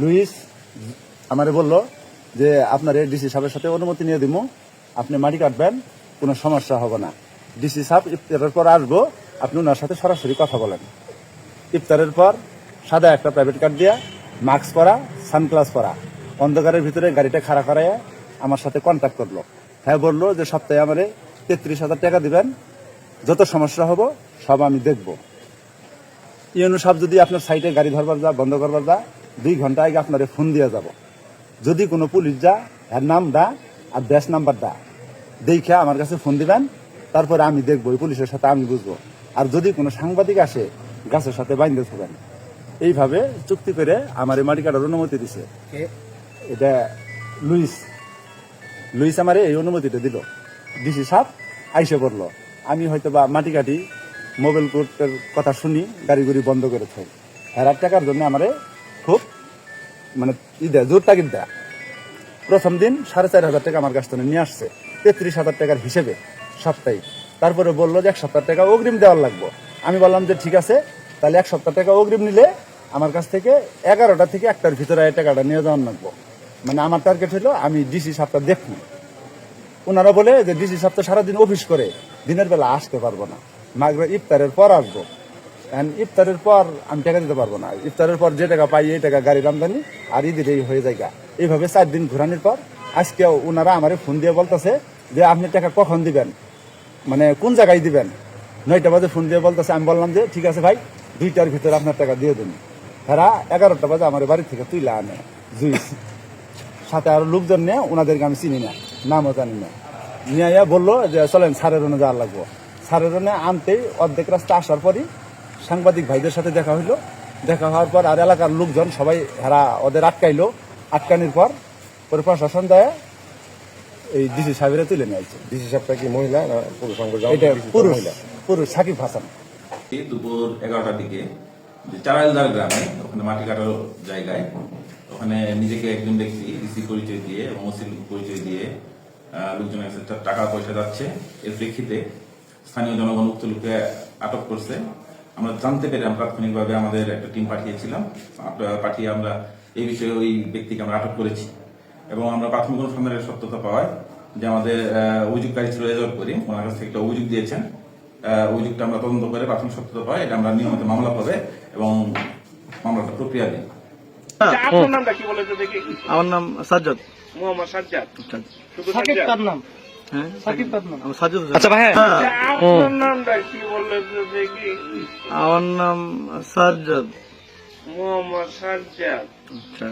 Luis, আমারে বলল যে, আপনার এই ডিসি সাহেবের সাথে অনুমতি নিয়ে দিব আপনি মাটি কাটবেন, কোনো সমস্যা হবে না। ডিসি সাহেব ইফতারের পর আসব, আপনি ওনার সাথে সরাসরি কথা বলেন। ইফতারের পর সাদা একটা প্রাইভেট কার দিয়া মাস্ক পরা সানগ্লাস পরা। অন্ধকারের ভিতরে গাড়িটা খাড়া করাইয়া আমার সাথে কন্ট্যাক্ট করল। হ্যাঁ বলল যে, সপ্তাহে আমারে তেত্রিশ হাজার টাকা দিবেন। যত সমস্যা হব, সব আমি দেখব। ইউনো সাহেব যদি আপনার সাইটে গাড়ি ধরবার যা বন্ধ করবার যা দুই ঘণ্টা আগে আপনার ফোন দিয়ে যাব? যদি কোনো পুলিশ যা এর নাম দা আর ব্যাস নাম্বার দা দেখে আমার কাছে ফোন দিবেন তারপরে আমি দেখব ওই পুলিশের সাথে আমি বুঝব। আর যদি কোনো সাংবাদিক আসে গাছের সাথে বাইন্দে থাকবেন এইভাবে চুক্তি করে আমার এই মাটি কাটার অনুমতি দিছে। এটা লুইস। লুইস আমারে এই অনুমতিটা দিল। ডিসি সাপ আইসে পড়ল। আমি হয়তো বা মাটি কাটি মোবাইল কোর্টের কথা শুনি গাড়ি গুড়ি বন্ধ করে থাকি হেরার টাকার জন্য আমারে খুব মানে ই দেয় জোর তাগিদ দেয়। প্রথম দিন সাড়ে চার হাজার টাকা আমার কাছ থেকে নিয়ে আসছে। তেত্রিশ হাজার টাকার হিসেবে, সাপ্তাহিক। তারপরে বলল যে এক সপ্তাহ টাকা অগ্রিম দেওয়ার লাগবে। আমি বললাম যে ঠিক আছে, তাহলে এক সপ্তাহ টাকা অগ্রিম নিলে আমার কাছ থেকে এগারোটা থেকে একটার ভিতরে টাকাটা নিয়ে যাওয়ার লাগবো। মানে আমার টার্গেট হলো আমি ডিসি সাপ্তাহ দেখব। ওনারা বলে যে ডিসি তো সারাদিন অফিস করে, দিনের বেলা আসতে পারব না। মাগরে ইফতারের পর আসব। ইফতারের পর আমি টাকা দিতে পারব না। ইফতারের পর যে টাকা পাই, এই টাকা গাড়ির আমদানি আর ঈদের এই হয়ে যায় এইভাবে চার দিন ঘোরানোর পর আজকে ওনারা আমার ফোন দিয়ে বলতেছে যে, আপনি টাকা কখন দিবেন? মানে কোন জায়গায় দিবেন? নয়টা বাজে ফোন দিয়ে বলতেছে, আমি বললাম যে, ঠিক আছে ভাই, দুইটার ভিতরে আপনার টাকা দিয়ে দিন। তারা এগারোটা বাজে আমার বাড়ি থেকে তুইলা আনে জুইস সাথে আরও লোকজন নিয়ে ওনাদেরকে আমি চিনি না, নামও জানি না। নিয়ে বলল যে, চলেন সারের রনে যাওয়ার লাগবো। সারের আনতেই অর্ধেক রাস্তা আসার পরই সাংবাদিক ভাইদের সাথে দেখা হইল। দেখা হওয়ার পর আর এলাকার লোকজন সবাই হেরা ওদের আটকাইলো। আটকানির পর পরে প্রশাসন দেয় এই ডিসি সাহেবেরা তুলে নিয়ে আসছে ডিসি সাহেবটা কি মহিলা না পুরুষ এটা পুরুষ। পুরুষ সাকিব হাসান। এই দুপুর এগারোটার দিকে চারাইলদার গ্রামে ওখানে মাটি কাটার জায়গায় ওখানে নিজেকে একজন ব্যক্তি ডিসি পরিচয় দিয়ে এবং ওসির পরিচয় দিয়ে লোকজনের কাছে টাকা পয়সা যাচ্ছে। এর প্রেক্ষিতে স্থানীয় জনগণ উক্ত লোককে আটক করছে। আমরা জানতে পেরে আমরা তাৎক্ষণিকভাবে আমাদের একটা টিম পাঠিয়েছিলাম। পাঠিয়ে আমরা এই বিষয়ে ওই ব্যক্তিকে আমরা আটক করেছি। এবং আমরা প্রাথমিক অনুসন্ধানের সত্যতা পাওয়ায় যে আমাদের অভিযোগকারী ছিল রেজল করিম। ওনার কাছ থেকে একটা অভিযোগ দিয়েছেন। অভিযোগটা আমরা তদন্ত করে প্রাথমিক সত্যতা পাই এটা আমরা নিয়মিত মামলা হবে এবং মামলাটা প্রক্রিয়া দিই। আচ্ছা, আপনার নামটা কি বলে তো দেখি? আমার নাম সাজ্জাদ। মোহাম্মদ সাজ্জাদ? সাকিব তার নাম। হ্যাঁ? সাকিব নাম আমার সাজ্জাদ আচ্ছা ভাই আচ্ছা, আপনার নামটা কি বললে তো দেখি? আমার নাম সাজ্জাদ। মোহাম্মদ সাজ্জাদ। আচ্ছা